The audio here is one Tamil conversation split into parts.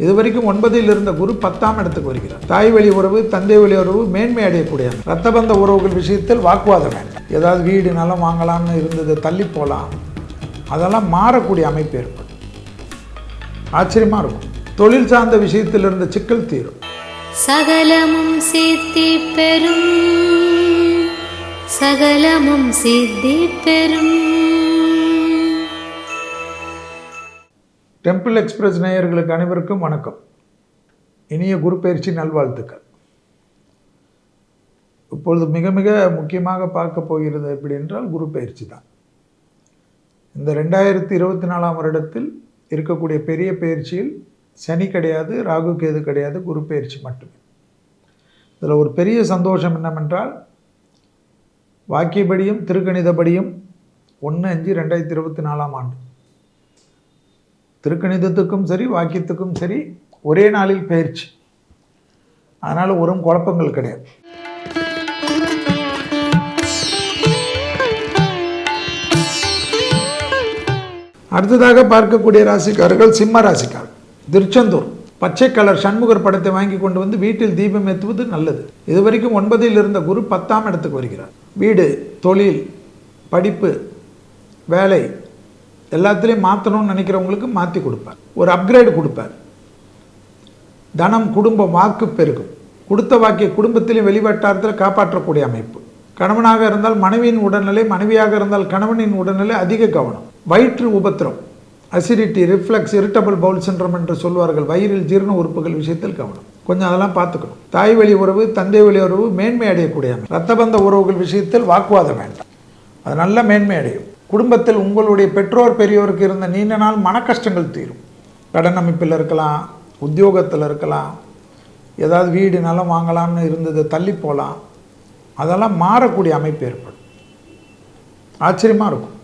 இது வரைக்கும் ஒன்பதில் இருந்த குரு பத்தாம் இடத்துக்கு வருகிறார். தாய் வழி உறவு தந்தை வழி உறவு மேன்மை அடையக்கூடிய ரத்தபந்த உறவுகள் விஷயத்தில் வாக்குவாதம் வேண்டும் ஏதாவது வீடு நலம் வாங்கலாம்னு இருந்தது தள்ளி போகலாம். அதெல்லாம் மாறக்கூடிய அமைப்பு ஏற்படும். ஆச்சரியமாக இருக்கும். தொழில் சார்ந்த விஷயத்தில் இருந்த சிக்கல் தீரும். சகலமும் சித்தி பெறும். சகலமும் சித்தி பெறும். டெம்பிள் எக்ஸ்பிரஸ் நேயர்களுக்கு அனைவருக்கும் வணக்கம். இனிய குரு பயிற்சி நல்வாழ்த்துக்கள். இப்பொழுது மிக மிக முக்கியமாக பார்க்க போகிறது எப்படி என்றால் குரு பயிற்சி தான். இந்த ரெண்டாயிரத்தி இருபத்தி நாலாம் வருடத்தில் இருக்கக்கூடிய பெரிய பயிற்சியில் சனி கிடையாது ராகு கேது கிடையாது குரு பயிற்சி மட்டுமே. இதில் ஒரு பெரிய சந்தோஷம் என்னவென்றால் வாக்கியபடியும் திருக்கணிதபடியும் ஒன்று அஞ்சு ரெண்டாயிரத்தி இருபத்தி நாலாம் ஆண்டு. திருக்கணிதத்துக்கும் சரி வாக்கியத்துக்கும் சரி ஒரே நாளில் பயிற்சி. அதனால் ஒரு குழப்பங்கள் கிடையாது. அடுத்ததாக பார்க்கக்கூடிய ராசிக்காரர்கள் சிம்ம ராசிக்காரர்கள். திருச்செந்தூர். பச்சை கலர் சண்முகர் படத்தை வாங்கி கொண்டு வந்து வீட்டில் தீபம் ஏற்றுவது நல்லது. இதுவரைக்கும் ஒன்பதில் இருந்த குரு பத்தாம் இடத்துக்கு வருகிறார். வீடு தொழில் படிப்பு வேலை எல்லாத்துலேயும் மாற்றணும்னு நினைக்கிறவங்களுக்கு மாற்றி கொடுப்பார். ஒரு அப்கிரேடு கொடுப்பார். தனம் குடும்பம் வாக்கு பெருகும். கொடுத்த வாக்கிய குடும்பத்திலும் வெளிவட்டாரத்தில் காப்பாற்றக்கூடிய அமைப்பு. கணவனாக இருந்தால் மனைவியின் உடல்நிலை மனைவியாக இருந்தால் கணவனின் உடல்நிலை அதிக கவனம். வயிற்று உபத்திரம். Acidity reflux irritable bowel syndrome என்று சொல்வார்கள். வயிறில் ஜீரண உறுப்புகள் விஷயத்தில் கவனம். கொஞ்சம் அதெல்லாம் பார்த்துக்கணும். தாய் வழி உறவு தந்தை வழி உறவு மேன்மை அடையக்கூடிய ரத்தபந்த உறவுகள் விஷயத்தில் வாக்குவாதம் வேண்டாம். அது நல்ல மேன்மை அடையும். குடும்பத்தில் உங்களுடைய பெற்றோர் பெரியோருக்கு இருந்த நீண்ட நாள் மன கஷ்டங்கள் தீரும். கடன் அமைப்பில் இருக்கலாம் உத்தியோகத்தில் இருக்கலாம் ஏதாவது வீடு நிலம் வாங்கலாம்னு இருந்தது தள்ளி போகலாம். அதெல்லாம் மாறக்கூடிய அமைப்பு ஏற்படும். ஆச்சரியமாக இருக்கும்.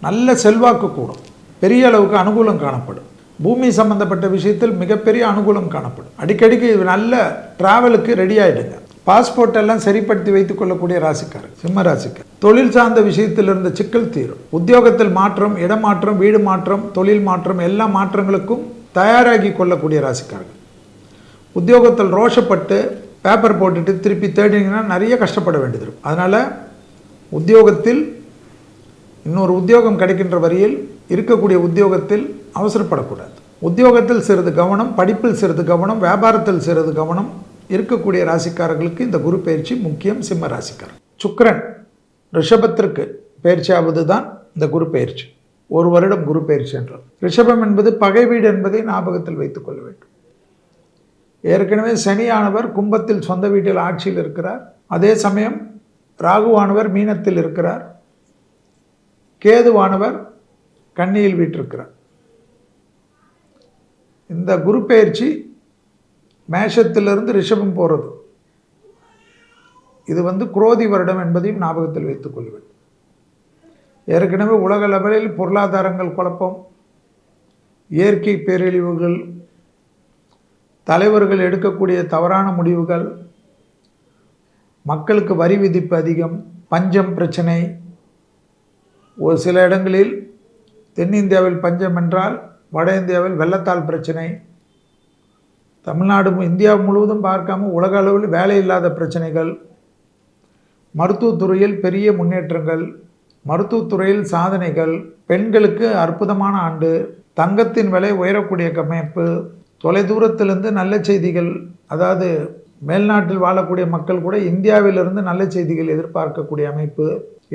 நல்ல செல்வாக்கு கூடும். பெரிய அளவுக்கு அனுகூலம் காணப்படும். பூமி சம்பந்தப்பட்ட விஷயத்தில் மிகப்பெரிய அனுகூலம் காணப்படும். அடிக்கடிக்கு நல்ல ட்ராவலுக்கு ரெடி ஆகிடுங்க பாஸ்போர்ட் எல்லாம் சரிப்படுத்தி வைத்துக் கொள்ளக்கூடிய ராசிக்காரர் சிம்ம ராசிக்கார் தொழில் சார்ந்த விஷயத்தில் இருந்த சிக்கல் தீரும். உத்தியோகத்தில் மாற்றம் இடமாற்றம் வீடு மாற்றம் தொழில் மாற்றம் எல்லா மாற்றங்களுக்கும் தயாராகி கொள்ளக்கூடிய ராசிக்காரர்கள். உத்தியோகத்தில் ரோஷப்பட்டு பேப்பர் போட்டுட்டு திருப்பி தேடினீங்கன்னா நிறைய கஷ்டப்பட வேண்டியது இருக்கும். அதனால் உத்தியோகத்தில் இன்னொரு உத்தியோகம் கிடைக்கின்ற வரையில் இருக்கக்கூடிய உத்தியோகத்தில் அவசரப்படக்கூடாது. உத்தியோகத்தில் சிறிது கவனம் படிப்பில் சிறிது கவனம் வியாபாரத்தில் சிறிது கவனம் இருக்கக்கூடிய ராசிக்காரர்களுக்கு இந்த குரு பயிற்சி முக்கியம் சிம்ம ராசிக்காரர். சுக்கரன் ரிஷபத்திற்கு பயிற்சியாவது தான் இந்த குரு பயிற்சி. ஒரு வருடம் குரு பயிற்சி என்றால். ரிஷபம் என்பது பகை வீடு என்பதை ஞாபகத்தில் வைத்துக் கொள்ள வேண்டும். ஏற்கனவே சனியானவர் கும்பத்தில் சொந்த வீட்டில் ஆட்சியில் இருக்கிறார். அதே சமயம் ராகுவானவர் மீனத்தில் இருக்கிறார். கேதுவானவர் கன்னியில் வீட்டிருக்கிறார் இந்த குரு பயிற்சி மேஷத்திலிருந்து ரிஷபம் போகிறது இது வந்து குரோதி வருடம் என்பதையும் ஞாபகத்தில் வைத்துக் கொள்வேன். ஏற்கனவே உலக லெவலில் பொருளாதாரங்கள் குழப்பம் இயற்கை பேரழிவுகள் தலைவர்கள் எடுக்கக்கூடிய தவறான முடிவுகள் மக்களுக்கு வரி விதிப்பு அதிகம் பஞ்சம் பிரச்சனை. ஒரு சில இடங்களில் தென்னிந்தியாவில் பஞ்சம் என்றால் வட இந்தியாவில் வெள்ளத்தால் பிரச்சனை. தமிழ்நாடு இந்தியா முழுவதும் பார்க்காம உலக அளவில் வேலை இல்லாத பிரச்சனைகள் மருத்துவத்துறையில் பெரிய முன்னேற்றங்கள் மருத்துவத்துறையில் சாதனைகள் பெண்களுக்கு அற்புதமான ஆண்டு தங்கத்தின் விலை உயரக்கூடிய கமைப்பு தொலைதூரத்திலிருந்து நல்ல செய்திகள் அதாவது மேல்நாட்டில் வாழக்கூடிய மக்கள் கூட இந்தியாவிலிருந்து நல்ல செய்திகள் எதிர்பார்க்கக்கூடிய அமைப்பு.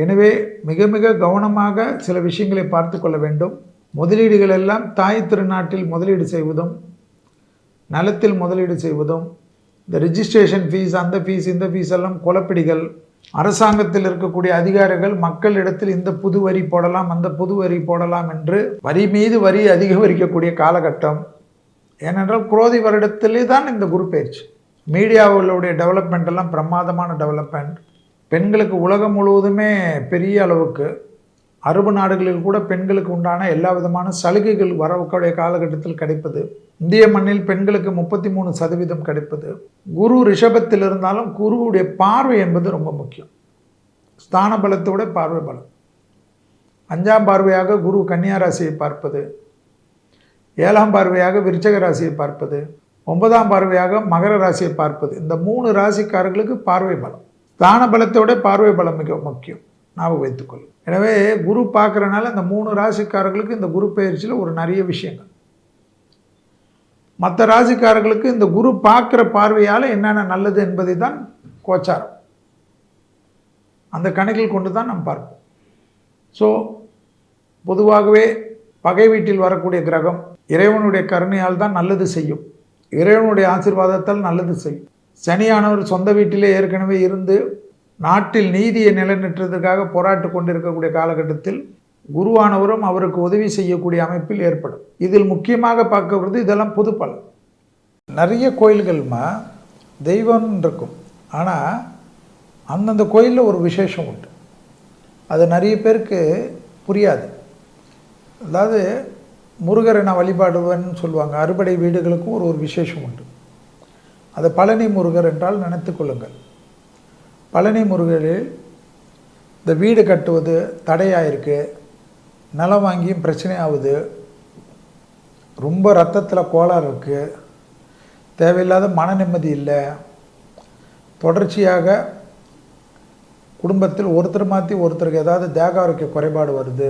எனவே மிக மிக கவனமாக சில விஷயங்களை பார்த்து கொள்ள வேண்டும். முதலீடுகள் எல்லாம் தாய் திருநாட்டில் முதலீடு செய்வதும் நலத்தில் முதலீடு செய்வதும் இந்த ரிஜிஸ்ட்ரேஷன் ஃபீஸ் அந்த ஃபீஸ் இந்த ஃபீஸ் எல்லாம் குழப்பிடிகள் அரசாங்கத்தில் இருக்கக்கூடிய அதிகாரிகள் மக்களிடத்தில் இந்த புது வரி போடலாம் அந்த புது வரி போடலாம் என்று வரி மீது வரி அதிகரிக்கக்கூடிய காலகட்டம். ஏனென்றால் குரோதி வருடத்திலே தான் இந்த குரு பயிற்சி மீடியாவுடைய டெவலப்மெண்ட் எல்லாம் பிரமாதமான டெவலப்மெண்ட் பெண்களுக்கு உலகம் முழுவதுமே பெரிய அளவுக்கு அரபு நாடுகளில் கூட பெண்களுக்கு உண்டான எல்லா விதமான சலுகைகள் வரக்கூடிய காலகட்டத்தில் கிடைப்பது. இந்திய மண்ணில் பெண்களுக்கு முப்பத்தி மூணு சதவீதம் கிடைப்பது. குரு ரிஷபத்தில் இருந்தாலும் குருவுடைய பார்வை என்பது ரொம்ப முக்கியம். ஸ்தான பலத்தோட பார்வை பலம். அஞ்சாம் பார்வையாக குரு கன்னியா ராசியை பார்ப்பது. ஏழாம் பார்வையாக விருச்சக ராசியை பார்ப்பது. ஒன்பதாம் பார்வையாக மகர ராசியை பார்ப்பது. இந்த மூணு ராசிக்காரர்களுக்கு பார்வை பலம். ஸ்தான பலத்தோட பார்வை பலம் மிக முக்கியம். ஞாபகம் வைத்துக்கொள்ளும். எனவே குரு பார்க்குறனால இந்த மூணு ராசிக்காரர்களுக்கு இந்த குரு பயிற்சியில் ஒரு நிறைய விஷயங்கள். மற்ற ராசிக்காரர்களுக்கு இந்த குரு பார்க்குற பார்வையால் என்னென்ன நல்லது என்பதை தான் கோச்சாரம். அந்த கணக்கில் கொண்டு தான் நாம் பார்ப்போம். ஸோ பொதுவாகவே பகை வீட்டில் வரக்கூடிய கிரகம் இறைவனுடைய கருணையால் தான் நல்லது செய்யும். இறைவனுடைய ஆசீர்வாதத்தால் நல்லது செய்யும். சனியானவர் சொந்த வீட்டிலே ஏற்கனவே இருந்து நாட்டில் நீதியை நிலைநிற்றதுக்காக போராட்டு கொண்டிருக்கக்கூடிய காலகட்டத்தில் குருவானவரும் அவருக்கு உதவி செய்யக்கூடிய அமைப்பில் ஏற்படும். இதில் முக்கியமாக பார்க்கப்படுது இதெல்லாம் பொது பலன் நிறைய கோயில்கள்மா தெய்வம் இருக்கும். ஆனால் அந்தந்த கோயிலில் ஒரு விசேஷம் உண்டு. அது நிறைய பேருக்கு புரியாது. அதாவது முருகரை நான் வழிபாடுவேன்னு சொல்லுவாங்க. அறுபடை வீடுகளுக்கும் ஒரு ஒரு விசேஷம் உண்டு. அது பழனி முருகர் என்றால் நினைத்து கொள்ளுங்கள். பழனி முருகரில் இந்த வீடு கட்டுவது தடையாக இருக்குது நிலம் வாங்கியும் பிரச்சனை ஆகுது ரொம்ப ரத்தத்தில் கோளாறு இருக்குது தேவையில்லாத மன நிம்மதி இல்லை. தொடர்ச்சியாக குடும்பத்தில் ஒருத்தர் மாற்றி ஒருத்தருக்கு ஏதாவது தேக ஆரோக்கிய குறைபாடு வருது.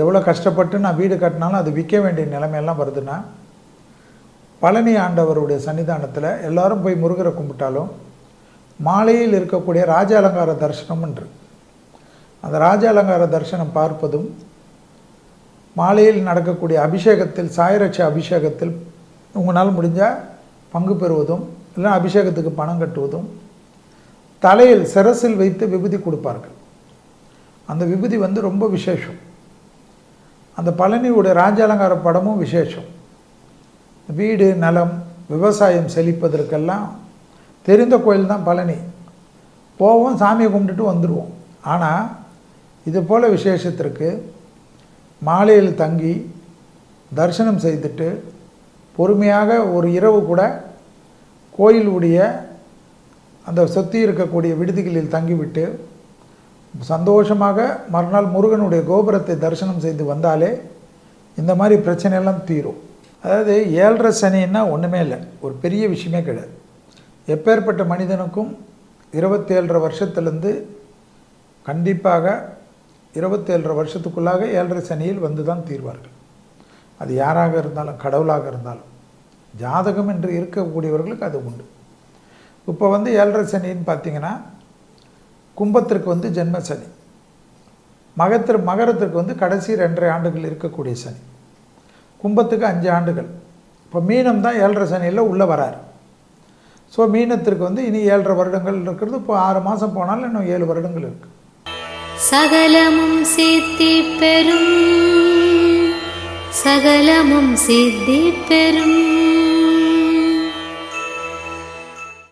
எவ்வளோ கஷ்டப்பட்டு நான் வீடு கட்டினாலும் அது விற்க வேண்டிய நிலைமையெல்லாம் வருதுன்னா பழனி ஆண்டவருடைய சன்னிதானத்தில் எல்லாரும் போய் முருகரை கும்பிட்டாலும் மாலையில் இருக்கக்கூடிய ராஜ அலங்கார தரிசனம் என்று. அந்த ராஜ அலங்கார தரிசனம் பார்ப்பதும் மாலையில் நடக்கக்கூடிய அபிஷேகத்தில் சாயரட்ச அபிஷேகத்தில் உங்களால் முடிஞ்சால் பங்கு பெறுவதும் இல்லை அபிஷேகத்துக்கு பணம் கட்டுவதும் தலையில் சிரசில் வைத்து விபூதி கொடுப்பார்கள். அந்த விபூதி வந்து ரொம்ப விசேஷம். அந்த பழனியுடைய ராஜ அலங்கார படமும் விசேஷம். வீடு நலம் விவசாயம் செழிப்பதற்கெல்லாம் தெரிந்த கோயில் தான் பழனி. போவோம் சாமியை கும்பிட்டுட்டு வந்துடுவோம் ஆனால் இது போல் விசேஷத்திற்கு மாலையில் தங்கி தரிசனம் செய்துட்டு பொறுமையாக ஒரு இரவு கூட கோயிலுடைய அந்த சுற்றி இருக்கக்கூடிய விடுதிகளில் தங்கிவிட்டு சந்தோஷமாக மறுநாள் முருகனுடைய கோபுரத்தை தரிசனம் செய்து வந்தாலே இந்த மாதிரி பிரச்சனையெல்லாம் தீரும். அதாவது ஏழரை சனின்னா ஒன்றுமே இல்லை. ஒரு பெரிய விஷயமே கிடையாது. எப்பேற்பட்ட மனிதனுக்கும் இருபத்தேழரை வருஷத்துலேருந்து கண்டிப்பாக இருபத்தேழரை வருஷத்துக்குள்ளாக ஏழரை சனியில் வந்து தான் தீர்வார்கள். அது யாராக இருந்தாலும் கடவுளாக இருந்தாலும் ஜாதகம் என்று இருக்கக்கூடியவர்களுக்கு அது உண்டு. இப்போ வந்து ஏழரை சனின்னு பார்த்தீங்கன்னா கும்பத்திற்கு வந்து ஜென்ம சனி. மகத்திற்கு மகரத்திற்கு வந்து கடைசி ரெண்டரை ஆண்டுகள் இருக்கக்கூடிய சனி. கும்பத்துக்கு அஞ்சு ஆண்டுகள். இப்போ மீனம் தான் ஏழரை சனியில் உள்ளே வரார். ஸோ மீனத்திற்கு வந்து இனி ஏழரை வருடங்கள் இருக்கிறது. இப்போ ஆறு மாதம் போனாலும் இன்னும் ஏழு வருடங்கள் இருக்கு. சகலமும் சித்தி பெறும். சகலமும் சித்தி பெறும்.